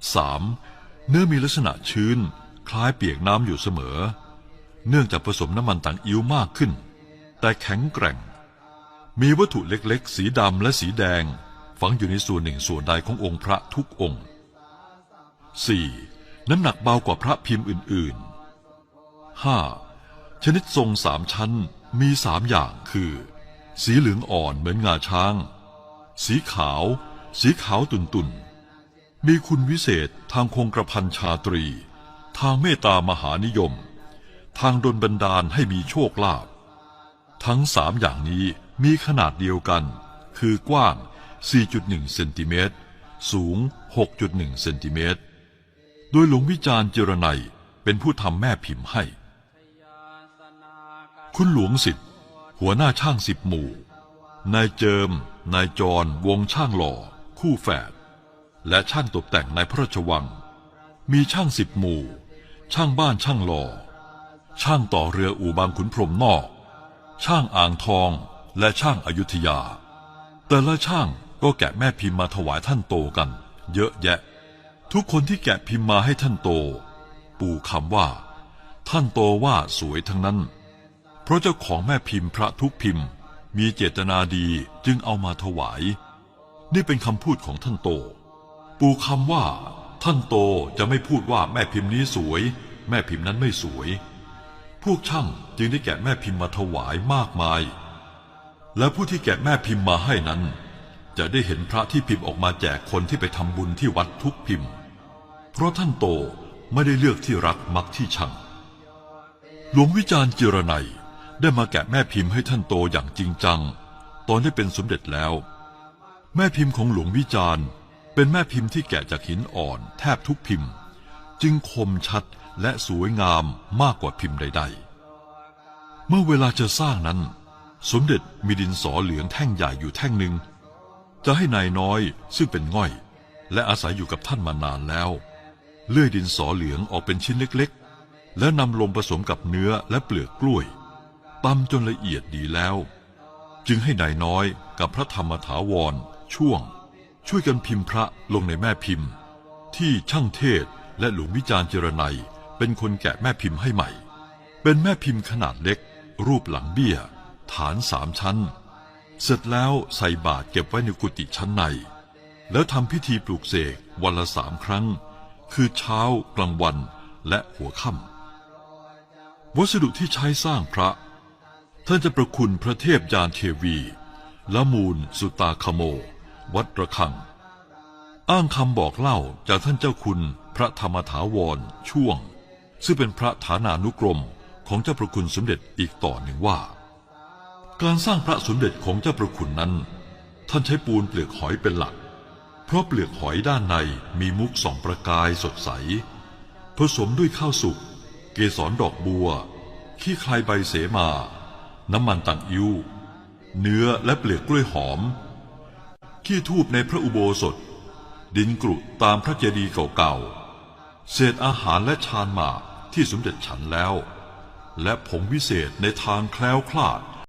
3. เนื้อมีลักษณะชื้น คล้ายเปียกน้ำอยู่เสมอ เนื่องจากผสมน้ำมันต่างอิ้วมากขึ้น แต่แข็งแกร่ง มีวัตถุเล็กๆ สีดำและสีแดง ฝังอยู่ในส่วนหนึ่งส่วนใดขององค์พระทุกองค์ 4. น้ำหนักเบากว่าพระพิมพ์อื่นๆ 5. ชนิดทรงสามชั้นมีสามอย่างคือ สีเหลืองอ่อนเหมือนงาช้าง สีขาว สีขาวตุ่นๆ มีคุณวิเศษทางคงกระพันชาตรี ทางเมตตามหานิยม ทางดลบันดาลให้มีโชคลาภทั้งสามอย่างนี้มีขนาดเดียวกัน คือกว้าง 4.1 เซนติเมตร สูง 6.1 เซนติเมตร โดยหลวงวิจารณ์เจรไนเป็นผู้ทำแม่พิมพ์ให้ คุณหลวงสิทธิ์หัวหน้าช่างสิบหมู่ นายเจิม นายจร วงช่างหล่อ คู่แฝด และช่างตกแต่งในพระราชวัง มีช่างสิบหมู่ ช่างบ้านช่างหล่อ ช่างต่อเรืออู่บางขุนพรมนอก ช่างอ่างทองและช่างอายุทยา แต่ละช่างก็แกะแม่พิมพ์มาถวายท่านโตกัน เยอะแยะ ทุกคนที่แกะพิมพ์มาให้ท่านโต ปู่คำว่า ท่านโตว่าสวยทั้งนั้น เพราะเจ้าของแม่พิมพ์พระทุกพิมพ์ มีเจตนาดีจึงเอามาถวาย นี่เป็นคำพูดของท่านโต ปู่คำว่า ท่านโตจะไม่พูดว่าแม่พิมพ์นี้สวย แม่พิมพ์นั้นไม่สวย พวกช่างจึงได้แกะแม่พิมพ์มาถวายมากมาย และผู้ที่แกะแม่พิมพ์มาให้นั้น จะได้เห็นพระที่พิมพ์ออกมาแจกคนที่ไปทำบุญที่วัดทุกพิมพ์ เพราะท่านโตไม่ได้เลือกที่รักมักที่ชังหลวงวิจารณ์เจรไนยได้มาแกะแม่พิมพ์ให้ท่านโตอย่างจริงจัง ตอนได้เป็นสมเด็จแล้ว แม่พิมพ์ของหลวงวิจารณ์ เป็นแม่พิมพ์ที่แกะจากหินอ่อนแทบทุกพิมพ์ จึงคมชัดและสวยงามมากกว่าพิมพ์ใด ๆ เมื่อเวลาจะสร้างนั้น สมเด็จมีดินสอเหลืองแท่งใหญ่อยู่แท่งหนึ่ง จะให้นายน้อยซึ่งเป็นง่อย และอาศัยอยู่กับท่านมานานแล้ว เลื่อยดินสอเหลืองออกเป็นชิ้นเล็กๆ แล้วนำลงผสมกับเนื้อและเปลือกกล้วยตำจนละเอียดดีแล้ว จึงให้นายน้อยกับพระธรรมถาวรช่วง ช่วยกันพิมพ์พระลงในแม่พิมพ์ ที่ช่างเทศและหลวงวิจารณ์เจรไนยเป็นคนแกะแม่พิมพ์ให้ใหม่ เป็นแม่พิมพ์ขนาดเล็ก รูปหลังเบี้ย ฐานสามชั้น เสร็จแล้วใส่บาตรเก็บไว้ในกุฏิชั้นใน แล้วทำพิธีปลูกเสกวันละสามครั้ง คือเช้ากลางวันและหัวค่ำวัสดุที่ใช้สร้างพระ ท่านจะประคุณพระเทพยานเทวี ละมูลสุตาคโม วัดระฆัง อ้างคำบอกเล่าจากท่านเจ้าคุณพระธรรมถาวรช่วง ซึ่งเป็นพระฐานานุกรมของเจ้าประคุณสมเด็จอีกต่อหนึ่งว่า การสร้างพระสมเด็จของเจ้าประคุณนั้น ท่านใช้ปูนเปลือกหอยเป็นหลัก เพราะเปลือกหอยด้านในมีมุกสองประกายสดใส ผสมด้วยข้าวสุกเกสรดอกบัว ขี้คลายใบเสมา น้ำมันตังอิ้วเนื้อและเปลือกกล้วยหอม ที่ทูบในพระอุโบสถ ดินกรุตามพระเจดีย์เก่าๆ เศษอาหารและชานหมากที่สมเด็จฉันแล้ว และผงวิเศษในทางแคล้วคลาด